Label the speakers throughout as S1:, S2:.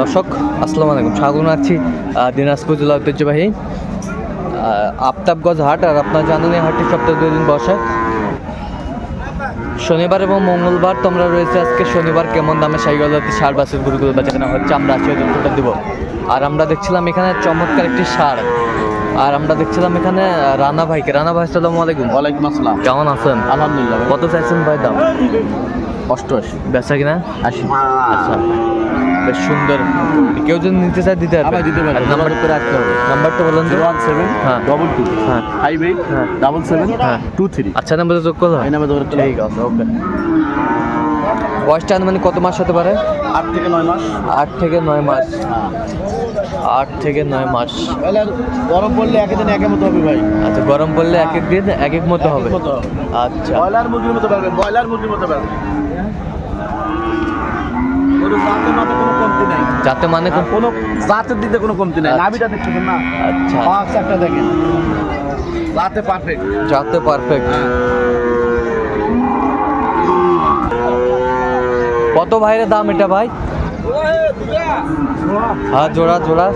S1: দর্শক আসসালামু আলাইকুম। স্বাগত জানাচ্ছি দিনাজপুর জেলা ঐতিহ্যবাহী আফতাবগঞ্জ হাট। আর আপনার জানেন এই হাটটি সপ্তাহে দুই দিন বসে। শনিবার এবং মঙ্গলবার তোমরা রয়েছে আজকে। শনিবার কেমন দামে সাইগলাতে সার বাসের গরুগুলো বেচা কেনা হচ্ছে আমরা ওই তথ্যটা দেবো। আর আমরা দেখছিলাম এখানে চমৎকার একটি সার। আর আমরা দেখছিলাম এখানে রানা ভাইকে। রানা ভাই আসসালামু আলাইকুম।
S2: ওয়ালাইকুম আসসালাম।
S1: কেমন আছেন?
S2: আলহামদুলিল্লাহ।
S1: কত চাইছেন ভাই দাম?
S2: অষ্টআশি।
S1: বেচা কিনা?
S2: আশি।
S1: আচ্ছা। বেশ সুন্দর। কেউ যদি নিতে চায় দিতে
S2: আবার দিতে পারবে।
S1: আর নাম্বার
S2: নাম্বার রাখতে হবে।
S1: নাম্বারটা বলেন তো।
S2: ওয়ান সেভেন
S1: হ্যাঁ।
S2: ডবল টু
S1: হ্যাঁ।
S2: ফাইভ এইট
S1: হ্যাঁ।
S2: ডাবল সেভেন
S1: হ্যাঁ।
S2: টু থ্রি
S1: আচ্ছা নাম্বারে যোগ করো
S2: এই নামে ধরে
S1: ঠিক আছে ওকে বয়সটা মানে কত মাস হতে পারে?
S2: আট থেকে নয় মাস।
S1: আট থেকে নয় মাস। আট থেকে নয় মাস।
S2: গরম পড়লে একই দিন একের মতো হবে ভাই।
S1: আচ্ছা গরম পড়লে এক এক দিন এক এক মতো হবে
S2: এক এক মতো হবে।
S1: আচ্ছা।
S2: ব্রয়লার মুরগির মতো পারবে ব্রয়লার মুরগির মতো পারবে
S1: যাতে মানে
S2: কোনো জাতের দিতে কোনো কমতি নাই।
S1: আচ্ছা।
S2: নাভিটা দেখতেছেন না?
S1: আচ্ছা।
S2: পাঁচ একটা দেখেন। জাতে পারফেক্ট
S1: যাতে পারফেক্ট কত ভাইয়ের দাম এটা ভাই? হ্যাঁ জোড়া জোড়া।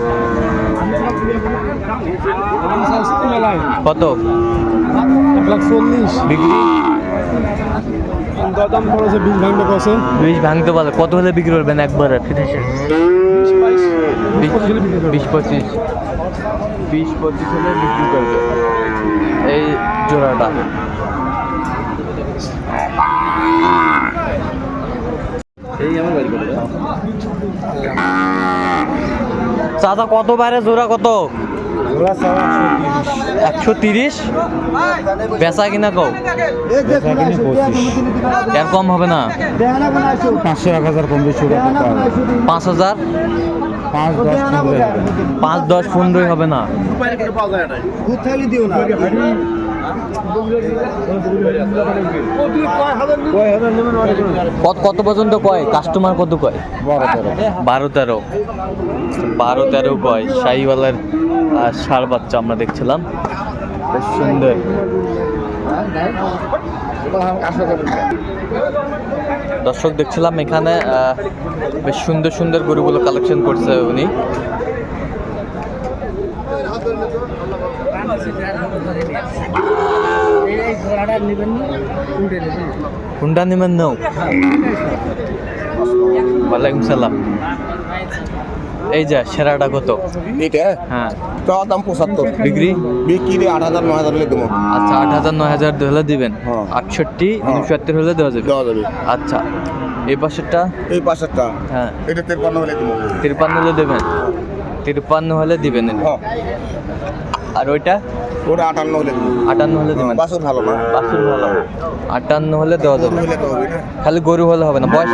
S1: কত?
S3: এক লাখ চল্লিশ।
S1: বিক্রি?
S3: করেছে বীজ ভাঙতে
S1: বিষ ভাঙতে পারে কত হলে বিক্রি করবেন একবারে? ফিনিশে বিশ পঁচিশ। বিশ পঁচিশ হলে বিক্রি করবে এই জোড়াটা। চাচা কত বাইরে? জোড়া কত? একশো তিরিশ। বেচা কিনা কও? এর কম হবে না?
S3: পাঁচশো এক হাজার কম বেশি
S1: পাঁচ হাজার?
S3: পাঁচ দশ
S1: পাঁচ দশ পনেরোই হবে না। কত কত পর্যন্ত কয়? কাস্টমার কত কয়? বারো তেরো। বারো তেরো। কয়। শাহিওয়ালার ষাঁড় বাচ্চা আমরা দেখছিলাম। বেশ সুন্দর। দর্শক দেখছিলাম এখানে বেশ সুন্দর সুন্দর গরুগুলো কালেকশন করছে উনি। হুন্ডা নিবেন নাও। ওয়ালাইকুম সালাম। এই যা সেরাটা কত?
S4: এটা
S1: হ্যাঁ।
S4: তো দাম পঁচাত্তর।
S1: বিক্রি?
S4: বিক্রি আট হাজার নয় হাজার হলে দেবো।
S1: আচ্ছা আট হাজার নয় হাজার হলে দিবেন।
S4: হ্যাঁ।
S1: আটষট্টি
S4: হ্যাঁ।
S1: উনসত্তর হলে দেওয়া যাবে।
S4: দেওয়া যাবে।
S1: আচ্ছা এই পাশেরটা?
S4: এই পাশেরটা।
S1: হ্যাঁ।
S4: এটা তেরপান্ন হলে দেবো।
S1: তিরপান্ন হলে দেবেন? তিরপান্ন হলে দিবেন।
S4: হ্যাঁ।
S1: আর ওইটা?
S4: ওটা আটান্ন হলে
S1: আটান্ন হলে দেবেন?
S4: বাসন ভালো না।
S1: বাছুর ভালো। আটান্ন হলে দেওয়া যাবে।
S4: হলে হবে না।
S1: খালি গরু হলে হবে না বয়স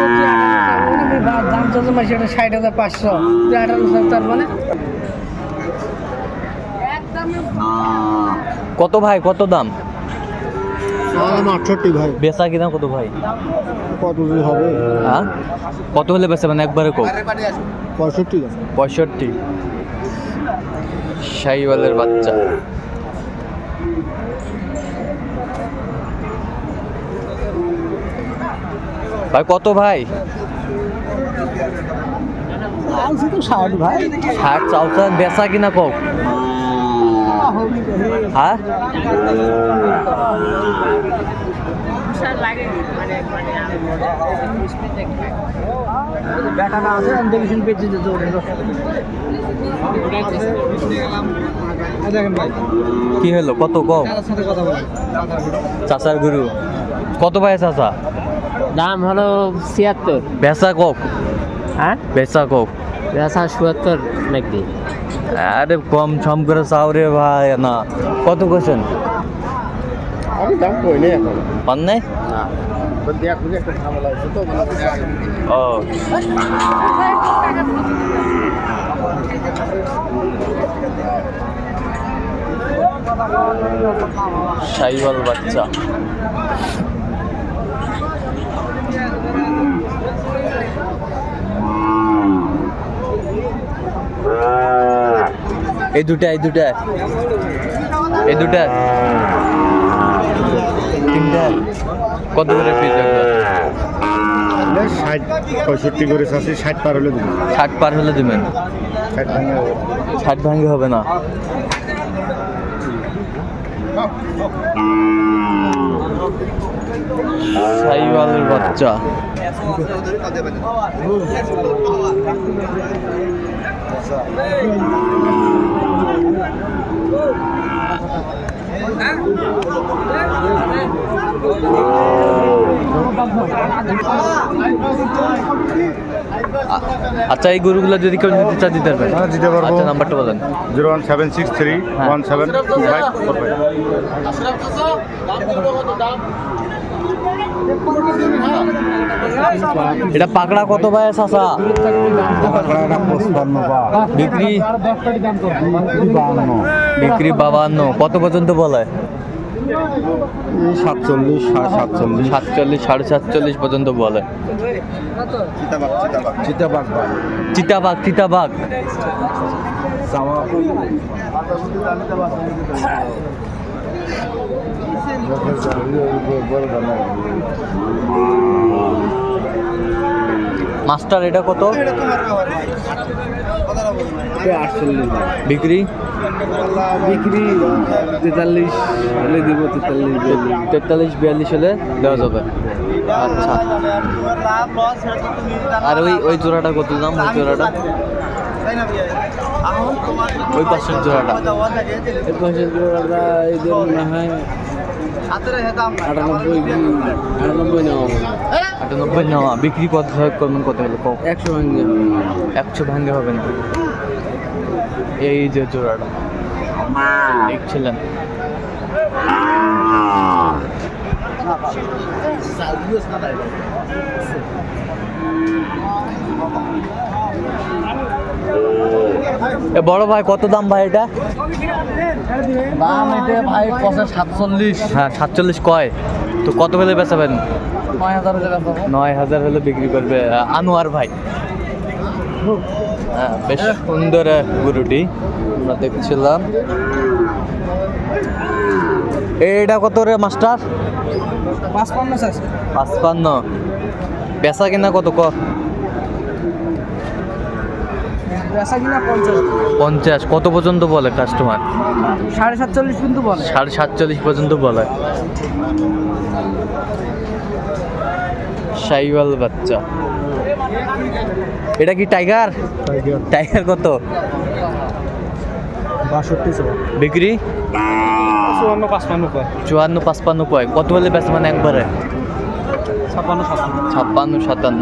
S5: দাম চলছে মাসে এটা ষাট হাজার পাঁচশো। আঠারো সত্তর মানে?
S1: কত ভাই কত দাম?
S3: আটষট্টি ভাই।
S1: বেচা কিনা কত ভাই?
S3: কত হবে?
S1: হ্যাঁ? কত হলে বেচা মানে একবারে কো
S3: পঁয়ষট্টি।
S1: পঁয়ষট্টি। শাহিওয়ালের বাচ্চা। ভাই কত ভাই?
S3: আনছি তো ষাট ভাই।
S1: ষাট চাউচা বেচা কিনা কক হ্যাঁ?
S5: বেটাটা আছে দেখে শুনে বেঁচে যেতে
S3: দেখেন ভাই।
S1: কি হলো? কত কম
S3: সাথে
S1: চাচার গুরু। কত ভাই চাচা?
S5: দাম হলো ছিয়াত্তর।
S1: বেচা কক
S5: হ্যাঁ?
S1: বেচা কক
S5: বেসা চুয়াত্তর নাকি?
S1: আরে কম ছম করে চাও রে ভাই না। কত কোশ্চেন
S4: আমি দাম কই নেই এখন।
S1: পান নাই?
S4: না। দেখ বুঝে একটা ঝামেলা হয়েছে তো
S1: ও। শাইওয়াল বাচ্চা। এই দুটা এই দুটা এই দুটা কত করে পিস
S3: ষাট পঁয়ষট্টি করে চাষি ষাট পার হলে দেবো
S1: ষাট পার হলে দিবেন?
S3: ষাট ভাঙে
S1: ষাট ভাঙ্গে হবে না? সাইওয়ালের বাচ্চা। আ- আচ্ছা এই গরুগুলো যদি কেউ নিতে চায় দিতে পারবেন
S3: হ্যাঁ, দিতে পারব।
S1: আচ্ছা নাম্বারটা বলেন।
S3: Zero one seven six three
S1: হ্যাঁ।
S3: One seven two five four
S1: এটা পাকড়া কত ভাই চাচা? বিক্রি? বিক্রি বাবান্ন। কত পর্যন্ত বলে?
S3: সাতচল্লিশ সাতচল্লিশ।
S1: সাতচল্লিশ সাড়ে সাতচল্লিশ পর্যন্ত বলে।
S3: চিতাবাগ চিতাবাগ চিতাবাগ
S1: চিতাবাঘ। চিতাবাঘ মাস্টার এটা কত? বিক্রি?
S2: বিক্রি তেতাল্লিশ হলে দিব তেতাল্লিশ
S1: তেতাল্লিশ বিয়াল্লিশ হলে দেওয়া যাবে। আচ্ছা। আর ওই ওই জোড়াটা কত দাম? ওই জোড়াটা? ওই পাশের জোড়াটা।
S2: এর পাশে জোড়াটা এদের মনে হয় আটানব্বই আটানব্বই নেওয়া হবে।
S1: আটানব্বই? না বিক্রি কত করবেন কত হলো।
S2: একশো ভাঙ্গে
S1: একশো ভাঙ্গে হবে না? এই যে জোড়াটা। দেখছিলেন? এ বড় ভাই কত দাম ভাই এটা?
S2: দাম এটা ভাই পঁচাশ সাতচল্লিশ।
S1: হ্যাঁ সাতচল্লিশ কয়? তো কত হলে বেচাবেন
S2: নয় হাজার পাবো।
S1: নয় হাজার হলে বিক্রি করবে আনোয়ার ভাই। হ্যাঁ বেশ সুন্দর গরুটি আমরা দেখছিলাম। এটা কত রে মাস্টার?
S2: পাঁচপান্ন
S1: পাঁচপান্ন। বেচা কিনা কত ক? পঞ্চাশ। কত পর্যন্ত বলে কাস্টমার
S2: সাড়ে সাতচল্লিশ কিন্তু বলে।
S1: সাড়ে সাতচল্লিশ পর্যন্ত বলে। সাইওয়াল বাচ্চা। এটা কি টাইগার টাইগার কত?
S2: বাষট্টি
S1: বিক্রি?
S2: চুয়ান্ন পাঁচপান্ন কয়।
S1: চুয়ান্ন পাঁচপান্ন কয়। কত হলে বেচা মানে একবারে?
S2: ছাপ্পান্ন সাতান্ন।
S1: ছাপ্পান্ন সাতান্ন।